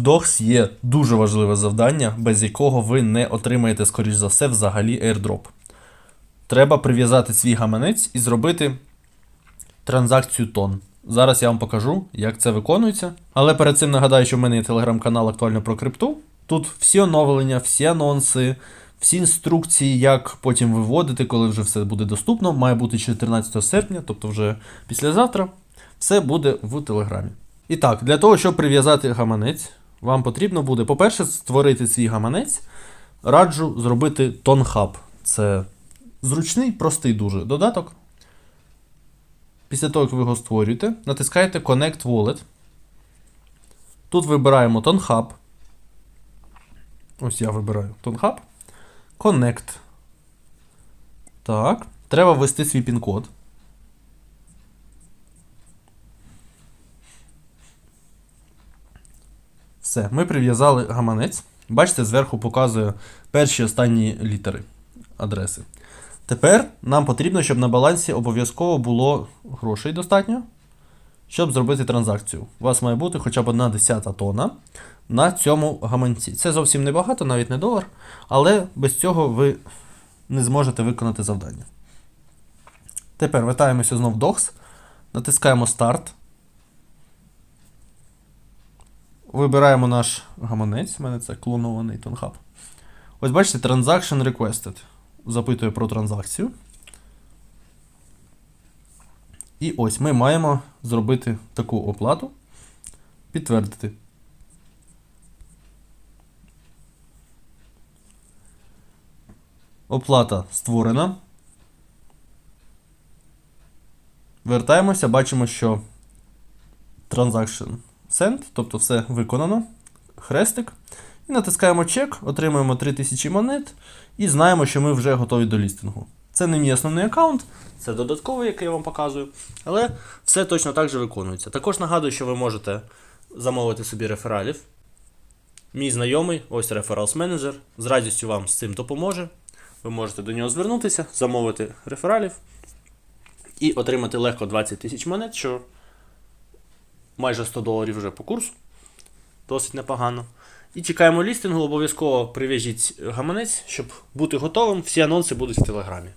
DOX є дуже важливе завдання, без якого ви не отримаєте, скоріш за все, взагалі airdrop. Треба прив'язати свій гаманець і зробити транзакцію тон. Зараз я вам покажу, як це виконується. Але перед цим нагадаю, що в мене є телеграм-канал актуально про крипту. Тут всі оновлення, всі анонси, всі інструкції, як потім виводити, коли вже все буде доступно. Має бути 14 серпня, тобто вже післязавтра. Все буде в телеграмі. І так, для того, щоб прив'язати гаманець, вам потрібно буде, по-перше, створити свій гаманець. Раджу зробити TonHub. Це зручний, простий дуже додаток. Після того, як ви його створюєте, натискаєте Connect Wallet. Тут вибираємо TonHub. Ось я вибираю TonHub. Connect. Так. Треба ввести свій пін-код. Все, ми прив'язали гаманець. Бачите, зверху показує перші останні літери адреси. Тепер нам потрібно, щоб на балансі обов'язково було грошей достатньо, щоб зробити транзакцію. У вас має бути хоча б одна десята тона на цьому гаманці. Це зовсім небагато, навіть не долар, але без цього ви не зможете виконати завдання. Тепер вертаємося знов в DOCS, натискаємо Старт. Вибираємо наш гаманець. У мене це клонований TonHub. Ось бачите, Transaction Requested. Запитує про транзакцію. І ось ми маємо зробити таку оплату. Підтвердити. Оплата створена. Вертаємося, бачимо, що Transaction Send, тобто все виконано. Хрестик. І натискаємо чек, отримуємо 3000 монет і знаємо, що ми вже готові до лістингу. Це не мій основний аккаунт, це додатковий, який я вам показую. Але все точно так же виконується. Також нагадую, що ви можете замовити собі рефералів. Мій знайомий, ось рефералс менеджер, з радістю вам з цим допоможе. Ви можете до нього звернутися, замовити рефералів і отримати легко 20 тисяч монет, що майже 100 доларів вже по курсу. Досить непогано. І чекаємо лістингу, обов'язково прив'яжіть гаманець, щоб бути готовим. Всі анонси будуть в телеграмі.